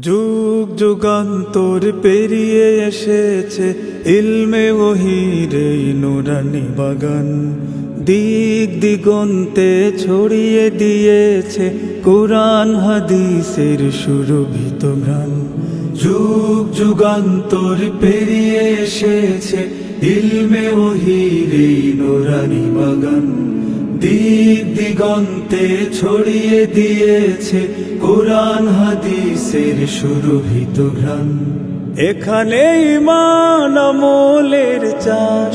যুগ যুগান্তর পেরিয়ে এসেছে ইলমে ওহির নুরানি বাগান। দিক দিগন্তে ছড়িয়ে দিয়েছে কোরআন, হাদিসের সুরভিত গান যুগ যুগান্তর পেরিয়ে এসেছে ইলমে ওহির নুরানি বাগান। দিক দিগন্তে ছড়িয়ে দিয়েছে কোরআন, হাদিসের সুরভিত ঘ্রাণ। এখানে ইমান আমলের চাষ,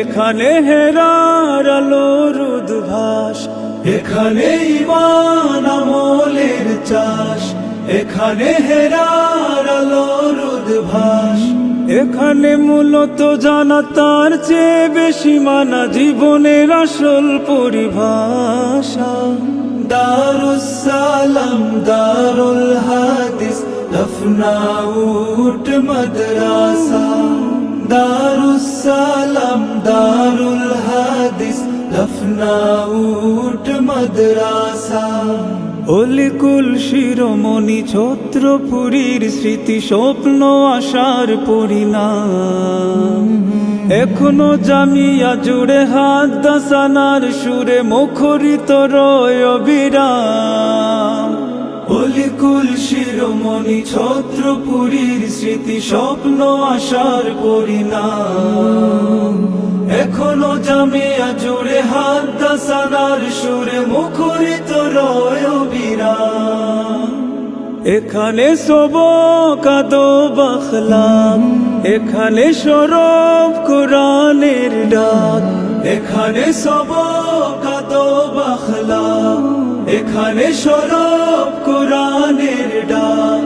এখানে হেরার আলোর উদ্ভাস। এখানে ইমান আমলের চাষ, এখানে হেরার আলোর উদ্ভাস। এখানে মূলত জানা তার চেয়ে বেশি মানা জীবনের আসল পরিভাষা। দারুসালাম, দারুল হাদিস লফনাউট মাদ্রাসা। দারুসালাম, দারুল লফনাউট মাদ্রাসা অলিকুল শিরোমণি ছত্রপুরীর স্মৃতি স্বপ্ন আশার পরিণাম এখনও জামিয়া জুড়ে হাত দাসানার সুরে মুখরিত রয় বিরাম অলিকুল শিরোমণি ছত্রপুরীর স্মৃতি স্বপ্ন আশার পরিণাম। এখনও জামিয়া জুড়ে হাত দাসানার সুরে মুখরিত রয় বিরাম এখানে সব কাদো বাখলাম এখানে সরব কোরআনের ডাক, এখানে সব এখানে সরব কোরআনের ডাক।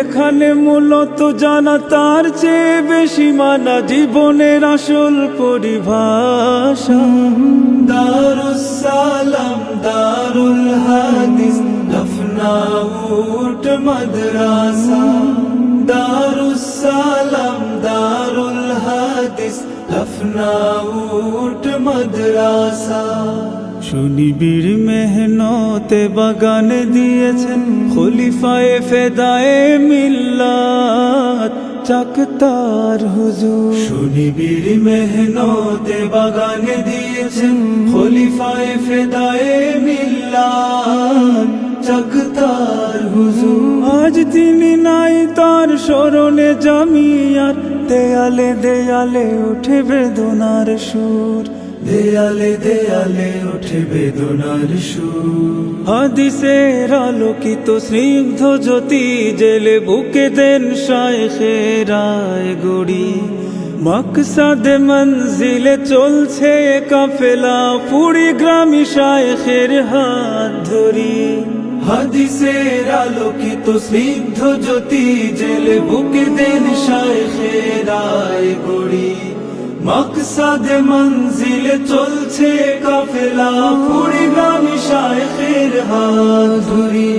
এখানে মূলত জানা তার চেয়ে বেশি মানা জীবনের আসল পরিভাষা। দারুসালাম দারুল হাদিস লফনাউট মাদ্রাসা। দারুসালাম দারুল হাদিস লফনাউট মাদ্রাসা। সুনিবির মেহনতে বাগানে দিয়েছেন। খলিফায়ে ফেদায়ে মিল্লাত চাকতার হুজুর। সুনিবির মেহনতে বাগানে দিয়েছেন। খলিফায়ে ফেদায়ে মিল্লাত চাকতার হুজুর। আজ তিনি নাই তার স্মরণে জামিয়ার। দেয়ালে দেয়ালে উঠে বেদনার সুর। দেয়ালে দেয়ালে উঠে বেদনার সুর হাদিসের আলোকিত স্নিগ্ধ জ্যোতি জেলে বুকে দেন শায়েখেরায় গড়ি। মকসাদে মঞ্জিলে চলছে কাফেলা পুরি গ্রামী শায়েখের হাত ধরি। হাদিসের আলোকিত স্নিগ্ধ জ্যোতি জেলে বুকে দেন শায়েখেরায় গড়ি মকসাদ মঞ্জিলে চলছে কাফেলা পুরি গ্রামী শায়েখের হাত ধরি।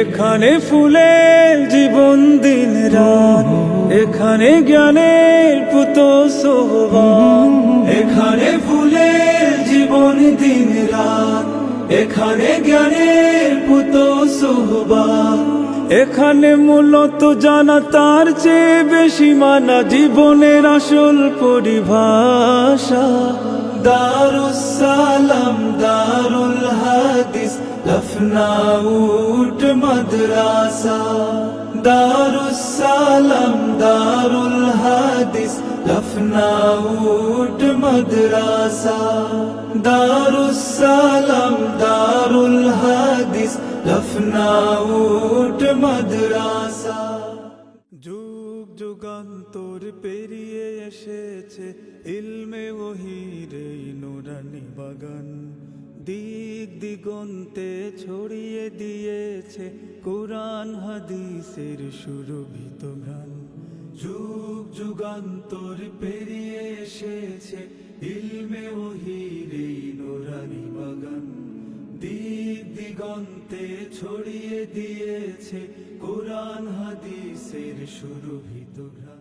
এখানে ফুলের জীবন দিন রাত, এখানে জ্ঞানের পুত সোহবান। এখানে ফুলের জীবন দিন রাত, এখানে জ্ঞানের পুত সোহবান। এখানে মূলত জানা তার চেয়ে বেশি মানা জীবনের আসল পরিভাষা। দারুসালাম দারুল হাদিস লফনাউট, মাদ্রাসা। দারুসালাম দারুল হাদিস লফনাউট, মাদ্রাসা। দারুসালাম দারুল হাদিস লফনাউট মাদ্রাসা যুগ যুগান্তর পেরিয়ে এসেছে, ইলমে ওহির এই নুরানি বাগান। দিক দিগন্তে ছড়িয়ে দিয়েছে কোরআন, হাদিসের সুরভিত গান। যুগ যুগান্তর পেরিয়ে এসেছে, ইলমে ওহির এই নুরানি বাগান। দিগন্তে ছড়িয়ে দিয়েছে কোরআন হাদিসের শুরু গান